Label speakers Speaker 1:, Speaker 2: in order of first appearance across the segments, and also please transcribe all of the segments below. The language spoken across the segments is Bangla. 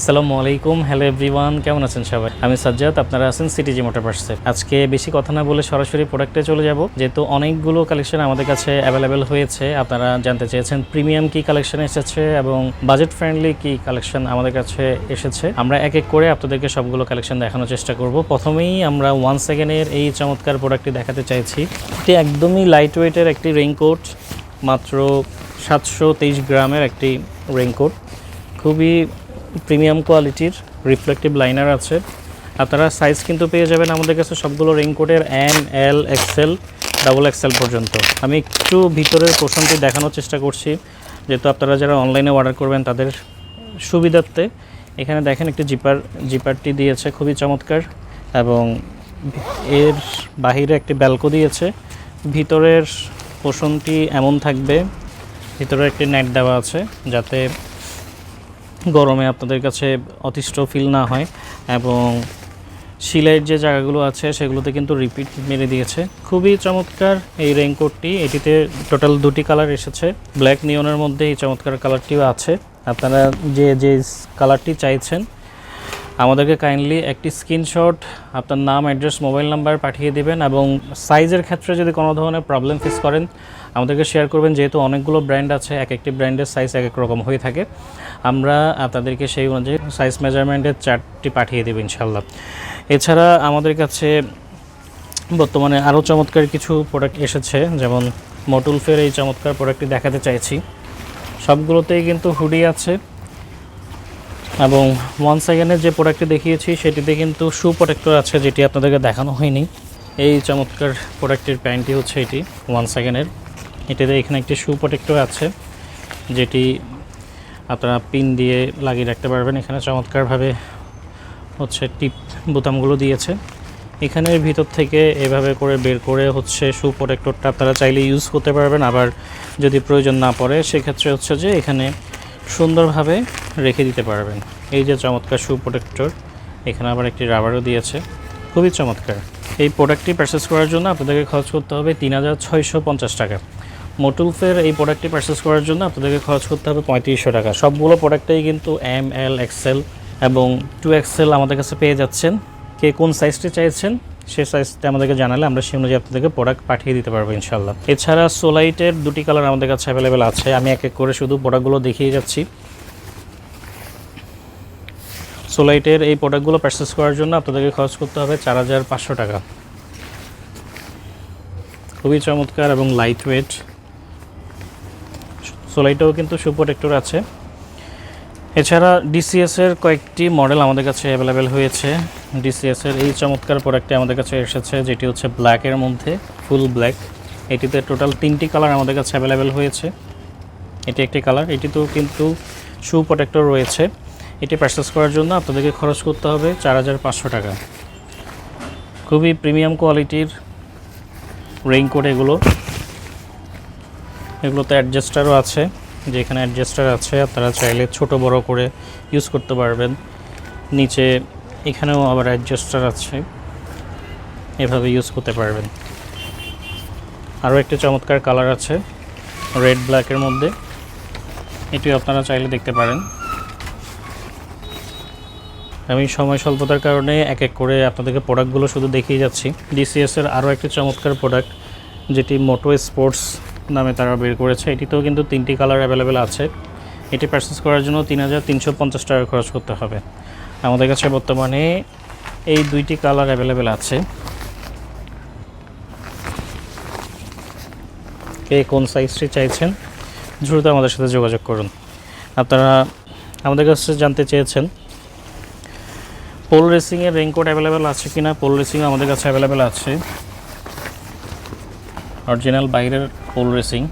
Speaker 1: আসসালামু আলাইকুম, হ্যালো এভরিওয়ান, কেমন আছেন সবাই? আমি সাজ্জাদ, আপনারা আছেন সিটিজি মোটর পার্সে আজকে বেশি কথা না বলে সরাসরি প্রোডাক্টে চলে যাব। যেহেতু অনেকগুলো কালেকশন আমাদের কাছে অ্যাভেলেবেল হয়েছে, আপনারা জানতে চেয়েছেন প্রিমিয়াম কি কালেকশন এসেছে এবং বাজেট ফ্রেন্ডলি কি কালেকশন আমাদের কাছে এসেছে। আমরা এক এক করে আপনাদেরকে সবগুলো কালেকশন দেখানোর চেষ্টা করব। প্রথমেই আমরা ওয়ান সেকেন্ডের এই চমৎকার প্রোডাক্টটি দেখাতে চাইছি। এটি একদমই লাইট ওয়েটের একটি রেইনকোট মাত্র সাতশো তেইশ গ্রামের একটি রেইনকোট খুবই প্রিমিয়াম কোয়ালিটির রিফ্লেক্টিভ লাইনার আছে। আপনারা সাইজ কিন্তু পেয়ে যাবেন আমাদের কাছে সবগুলো রেইনকোটের M L XL double XL পর্যন্ত। আমি একটু ভিতরের পোষণটি দেখানোর চেষ্টা করছি। যেহেতু আপনারা যারা অনলাইনে অর্ডার করবেন, তাদের সুবিধার্থে। এখানে দেখেন একটি জিপার জিপারটি দিয়েছে, খুবই চমৎকার। এবং এর বাহিরে একটি ব্যালকো দিয়েছে। ভিতরের পোষণটি এমন থাকবে, ভিতরে একটি নেট দেওয়া আছে, যাতে গরমে আপনাদের কাছে অতিষ্ঠ ফিল না হয় এবং শিলাইয়ের যে জায়গাগুলো আছে সেগুলোতে কিন্তু রিপিট মেরে দিয়েছে। খুবই চমৎকার এই রেইনকোটটি এটিতে টোটাল দুটি কালার এসেছে। ব্ল্যাক নিয়নের মধ্যে এই চমৎকার কালারটিও আছে। আপনারা যে যে কালারটি চাইছেন আমাদেরকে কাইন্ডলি একটি স্ক্রিনশট আপনার নাম অ্যাড্রেস মোবাইল নাম্বার পাঠিয়ে দিবেন এবং সাইজের ক্ষেত্রে যদি কোনো ধরনের প্রবলেম ফেস করেন, আমাদেরকে শেয়ার করবেন। যেহেতু অনেকগুলো ব্র্যান্ড আছে, এক একটি ব্র্যান্ডের সাইজ এক এক রকম হয়ে থাকে। আমরা আপনাদেরকে সেই অনুযায়ী সাইজ মেজারমেন্টের চার্টটি পাঠিয়ে দেব ইনশাল্লাহ এছাড়া আমাদের কাছে বর্তমানে আরও চমৎকার কিছু প্রোডাক্ট এসেছে, যেমন মটুলফের এই চমৎকার প্রোডাক্টটি দেখাতে চাইছি। সবগুলোতেই কিন্তু হুডি আছে। এবং ওয়ান সেকেন্ডের যে প্রোডাক্টটি দেখিয়েছি, সেটিতে কিন্তু শু প্রোটেক্টর আছে, যেটি আপনাদেরকে দেখানো হয়নি। এই চমৎকার প্রোডাক্টটির প্যান্টটি হচ্ছে এটি ওয়ান সেকেন্ডের এটিতে এখানে একটি শু প্রোটেক্টর আছে, যেটি আপনারা পিন দিয়ে লাগিয়ে রাখতে পারবেন। এখানে চমৎকারভাবে হচ্ছে টিপ বোতামগুলো দিয়েছে। এখানের ভিতর থেকে এভাবে করে বের করে হচ্ছে শু প্রোটেক্টরটা আপনারা চাইলে ইউজ করতে পারবেন। আবার যদি প্রয়োজন না পড়ে, সেক্ষেত্রে হচ্ছে যে এখানে সুন্দরভাবে রেখে দিতে পারবেন। এই যে চমৎকার শু প্রোটেক্টর এখানে আবার একটি রাবারও দিয়েছে। খুবই চমৎকার। এই প্রোডাক্টটি পারচেস করার জন্য আপনাদেরকে খরচ করতে হবে তিন হাজার ছয়শো পঞ্চাশ টাকা। মোটুলফের এই প্রোডাক্টটি পারচেস করার জন্য আপনাদেরকে খরচ করতে হবে পঁয়ত্রিশশো টাকা। সবগুলো প্রোডাক্টেই কিন্তু এম এল এক্সেল এবং টু এক্সেল আমাদের কাছে পেয়ে যাচ্ছেন। কে কোন সাইজটি চাইছেন সেই সাইজটা আমাদেরকে জানালে আমরা সেই অনুযায়ী আপনাদেরকে প্রোডাক্ট পাঠিয়ে দিতে পারব ইনশাল্লাহ এছাড়া সোলাইটের দুটি কালার আমাদের কাছে অ্যাভেলেবেল আছে। আমি এক এক করে শুধু প্রোডাক্টগুলো দেখিয়ে যাচ্ছি। সোলাইটের এই প্রোডাক্টগুলো পারচেস করার জন্য আপনাদেরকে খরচ করতে হবে চার হাজার পাঁচশো টাকা। খুবই চমৎকার এবং লাইট ওয়েট সোলাইটেও কিন্তু শু প্রোটেক্টর আছে। এছাড়া ডিসিএসের কয়েকটি মডেল আমাদের কাছে অ্যাভেলেবেল হয়েছে। ডিসিএস এর এই চমৎকার প্রোডাক্টটি আমাদের কাছে এসেছে, যেটি হচ্ছে ব্ল্যাকের মধ্যে ফুল ব্ল্যাক এটিতে টোটাল তিনটি কালার আমাদের কাছে অ্যাভেলেবেল হয়েছে। এটি একটি কালার এটিতেও কিন্তু শু প্রোটেক্টর রয়েছে। এটি পারচেস করার জন্য আপনাদেরকে খরচ করতে হবে চার হাজার পাঁচশো টাকা। খুবই প্রিমিয়াম কোয়ালিটির রেইনকোট এগুলো। এগুলোতে অ্যাডজাস্টারও আছে, যেখানে অ্যাডজাস্টার আছে, আপনারা চাইলে ছোট বড় করে ইউজ করতে পারবেন। নিচে এখানেও আবার অ্যাডজাস্টার আছে। এভাবে ইউজ করতে পারবেন। আরও একটি চমৎকার কালার আছে রেড ব্ল্যাকের মধ্যে। এটিও আপনারা চাইলে দেখতে পারেন। আমি সময় স্বল্পতার কারণে এক এক করে আপনাদেরকে প্রোডাক্টগুলো শুধু দেখিয়ে যাচ্ছি। ডিসিএস এর আরও একটি চমৎকার প্রোডাক্ট যেটি মোটো স্পোর্টস নামে তারা বের করেছে। এটিতেও কিন্তু তিনটি কালার অ্যাভেলেবেল আছে। এটি পারচেস করার জন্য তিন হাজার তিনশো পঞ্চাশ টাকা খরচ করতে হবে। আমাদের কাছে বর্তমানে এই দুইটি কালার অ্যাভেলেবেল আছে। কে কোন সাইজটি চাইছেন, দ্রুত আমাদের সাথে যোগাযোগ করুন। আপনারা আমাদের কাছে জানতে চেয়েছেন পোল রেসিংয়ের রেনকোট অ্যাভেলেবেল আছে কি না পোল রেসিং আমাদের কাছে অ্যাভেলেবেল আছে। অরিজিনাল বাইরের পোল রেসিং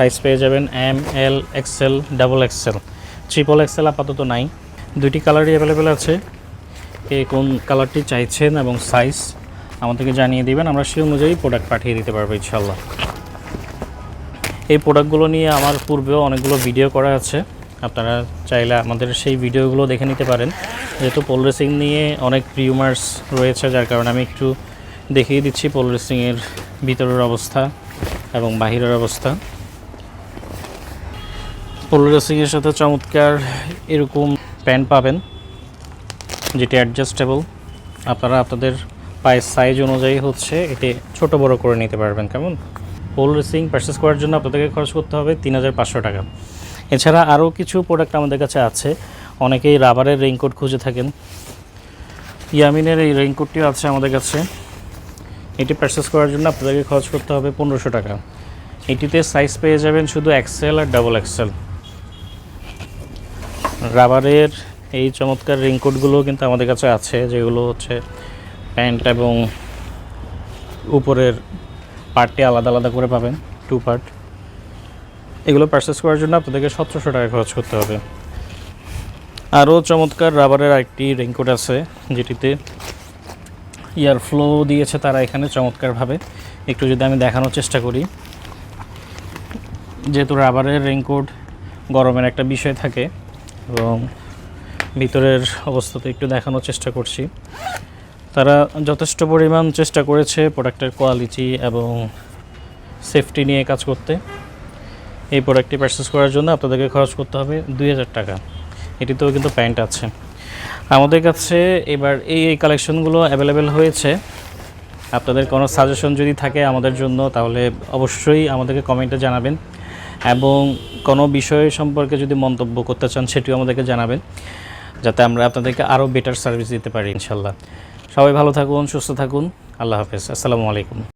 Speaker 1: সাইজ পেয়ে যাবেন M L XL double XL triple XL আপাতত নাই। দুইটি কালারই অ্যাভেলেবেল আছে। কে কোন কালারটি চাইছেন এবং সাইজ আমাদেরকে জানিয়ে দিবেন। আমরা সেই অনুযায়ী প্রোডাক্ট পাঠিয়ে দিতে পারব ইনশাল্লাহ এই প্রোডাক্টগুলো নিয়ে আমার পূর্বেও অনেকগুলো ভিডিও করা আছে। আপনারা চাইলে আমাদের সেই ভিডিওগুলো দেখে নিতে পারেন। যেহেতু পোল রেসিং নিয়ে অনেক রিউমার্স রয়েছে, যার কারণে আমি একটু দেখিয়ে দিচ্ছি পোল রেসিংয়ের ভিতরের অবস্থা এবং বাহিরের অবস্থা। পোলো রেসিংয়ের সাথে চমৎকার এরকম প্যান্ট পাবেন, যেটি অ্যাডজাস্টেবল আপনারা আপনাদের পায়ের সাইজ অনুযায়ী হচ্ছে, এটি ছোট বড় করে নিতে পারবেন কেমন? পোল রেসিং পারচেস করার জন্য আপনাদেরকে খরচ করতে হবে তিন হাজার পাঁচশো টাকা। এছাড়া আরও কিছু প্রোডাক্ট আমাদের কাছে আছে, অনেকেই রাবারের রেইনকোট খুঁজে থাকেন। ইয়ামিনের এই রেইনকোটটিও আছে আমাদের কাছে। এটি পারচেস করার জন্য আপনাদেরকে খরচ করতে হবে পনেরোশো টাকা। এটিতে সাইজ পেয়ে যাবেন শুধু এক্সেল আর ডাবল এক্সেল রাবারের এই চমৎকার রেইনকোটগুলো কিন্তু আমাদের কাছে আছে, যেগুলো হচ্ছে প্যান্ট এবং উপরের পার্টটি আলাদা আলাদা করে পাবেন, টু পার্ট। এগুলো পারচেস করার জন্য আপনাদেরকে সতেরোশো টাকা খরচ করতে হবে। আরও চমৎকার রাবারের আরেকটি রেইনকোট আছে, যেটিতে ইয়ার ফ্লো দিয়েছে তারা এখানে চমৎকারভাবে। একটু যদি আমি দেখানোর চেষ্টা করি। যেহেতু রাবারের রেইনকোট গরমের একটা বিষয় থাকে এবং ভিতরের অবস্থা তো একটু দেখানোর চেষ্টা করছি। তারা যথেষ্ট পরিমাণ চেষ্টা করেছে প্রোডাক্টের কোয়ালিটি এবং সেফটি নিয়ে কাজ করতে। এই প্রোডাক্টটি পারচেস করার জন্য আপনাদেরকে খরচ করতে হবে দুই হাজার টাকা। এটিতেও কিন্তু প্যান্ট আছে। আমাদের কাছে এবার এই এই কালেকশনগুলো অ্যাভেলেবেল হয়েছে। আপনাদের কোনো সাজেশন যদি থাকে আমাদের জন্য, তাহলে অবশ্যই আমাদেরকে কমেন্টে জানাবেন। এবং কোনো বিষয় সম্পর্কে যদি মন্তব্য করতে চান, সেটিও আমাদেরকে জানাবেন, যাতে আমরা আপনাদেরকে আরও বেটার সার্ভিস দিতে পারি, ইনশাল্লাহ। সবাই ভালো থাকুন, সুস্থ থাকুন। আল্লাহ হাফেজ। আসসালামু আলাইকুম।